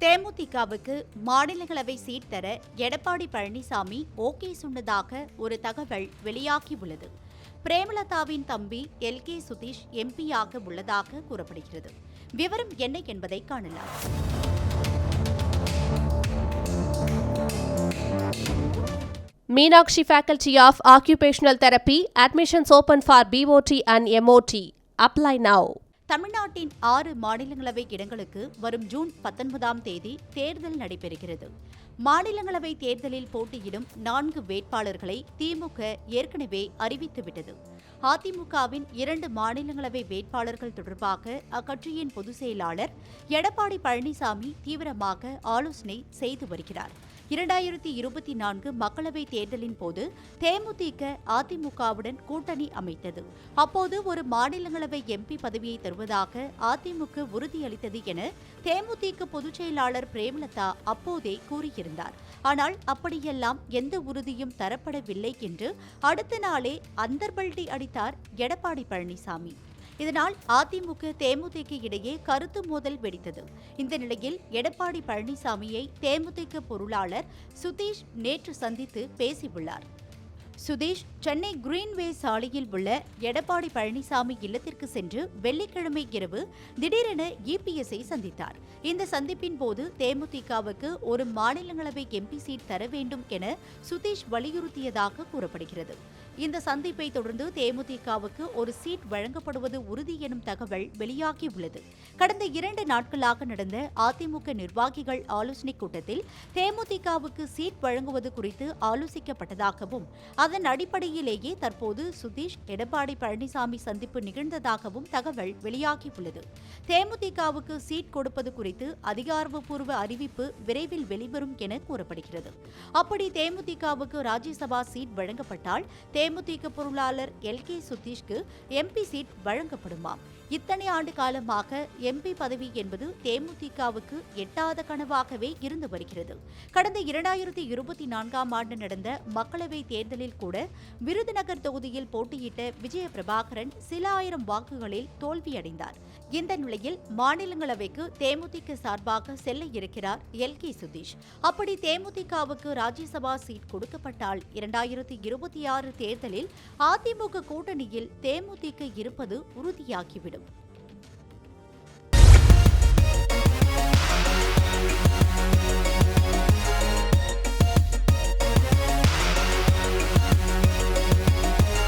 தேமுதிகவுக்கு மாநிலங்களவை சீட் தர எடப்பாடி பழனிசாமி ஓகே சொன்னதாக ஒரு தகவல் வெளியாகியுள்ளது பிரேமலதாவின் தம்பி எல். கே. சுதீஷ் எம்பியாக உள்ளதாக கூறப்படுகிறது. விவரம் என்ன என்பதை காணலாம். Meenakshi faculty of occupational therapy admissions open for BOT and MOT apply now தமிழ்நாட்டின் ஆறு மாநிலங்களவை இடங்களுக்கு வரும் ஜூன் பத்தொன்பதாம் தேதி தேர்தல் நடைபெறுகிறது. மாநிலங்களவை தேர்தலில் போட்டியிடும் நான்கு வேட்பாளர்களை திமுக ஏற்கனவே அறிவித்துவிட்டது. அதிமுகவின் இரண்டு மாநிலங்களவை வேட்பாளர்கள் தொடர்பாக அக்கட்சியின் பொதுச் செயலாளர் எடப்பாடி பழனிசாமி தீவிரமாக ஆலோசனை செய்து வருகிறார். இரண்டாயிரத்தி இருபத்தி நான்கு மக்களவைத் தேர்தலின் போது தேமுதிக அதிமுகவுடன் கூட்டணி அமைத்தது. அப்போது ஒரு மாநிலங்களவை எம்பி பதவியை தருவதாக அதிமுக உறுதியளித்தது என தேமுதிக பொதுச் செயலாளர் பிரேமலதா அப்போதே கூறியிருந்தார். ஆனால் அப்படியெல்லாம் எந்த உறுதியும் தரப்படவில்லை என்று அடுத்த நாளே அந்தர்பல்டி அடித்தார் எடப்பாடி பழனிசாமி. இதனால் அதிமுக தேமுதிக இடையே கருத்து மோதல் வெடித்தது. இந்த நிலையில் எடப்பாடி பழனிசாமியை தேமுதிக பொருளாளர் சுதீஷ் நேற்று சந்தித்து பேசியுள்ளார். சுதீஷ் சென்னை கிரீன்வே சாலையில் உள்ள எடப்பாடி பழனிசாமி இல்லத்திற்கு சென்று வெள்ளிக்கிழமை இரவு திடீரென இபிஎஸ்ஐ சந்தித்தார். இந்த சந்திப்பின் போது தேமுதிகவுக்கு ஒரு மாநிலங்களவை எம்பி சீட் தர வேண்டும் என சுதீஷ் வலியுறுத்தியதாக கூறப்படுகிறது. இந்த சந்திப்பை தொடர்ந்து தேமுதிகவுக்கு ஒரு சீட் வழங்கப்படுவது உறுதி எனும் தகவல் வெளியாகியுள்ளது. கடந்த இரண்டு நாட்களாக நடந்த அதிமுக நிர்வாகிகள் ஆலோசனைக் கூட்டத்தில் தேமுதிகவுக்கு சீட் வழங்குவது குறித்து ஆலோசிக்கப்பட்டதாகவும் அதன் அடிப்படையிலேயே தற்போது சுதீஷ் எடப்பாடி பழனிசாமி சந்திப்பு நிகழ்ந்ததாகவும் தகவல் வெளியாகியுள்ளது. தேமுதிகவுக்கு சீட் கொடுப்பது குறித்து அதிகாரப்பூர்வ அறிவிப்பு விரைவில் வெளிவரும் என கூறப்படுகிறது. அப்படி தேமுதிகவுக்கு ராஜ்யசபா சீட் வழங்கப்பட்டால் தேமுதிக பொருளாளர் எல். கே. சுதீஷ்க்கு எம்பி சீட் வழங்கப்படுமாம் இத்தனை ஆண்டு காலமாக எம்பி பதவி என்பது தேமுதிகவுக்கு எட்டாத கனவாகவே இருந்து வருகிறது. கடந்த இரண்டாயிரத்தி இருபத்தி நான்காம் ஆண்டு நடந்த மக்களவை தேர்தலில் கூட விருதுநகர் தொகுதியில் போட்டியிட்ட விஜய பிரபாகரன் சில ஆயிரம் வாக்குகளில் தோல்வியடைந்தார். இந்த நிலையில் மாநிலங்களவைக்கு தேமுதிக சார்பாக செல்ல இருக்கிறார் எல். கே. சுதீஷ். அப்படி தேமுதிகவுக்கு ராஜ்யசபா சீட் கொடுக்கப்பட்டால் இரண்டாயிரத்தி இருபத்தி ஆறு தேர்தல் தேர்தலில் அதிமுக கூட்டணியில் தேமுதிக இருப்பது உறுதியாகிவிடும்.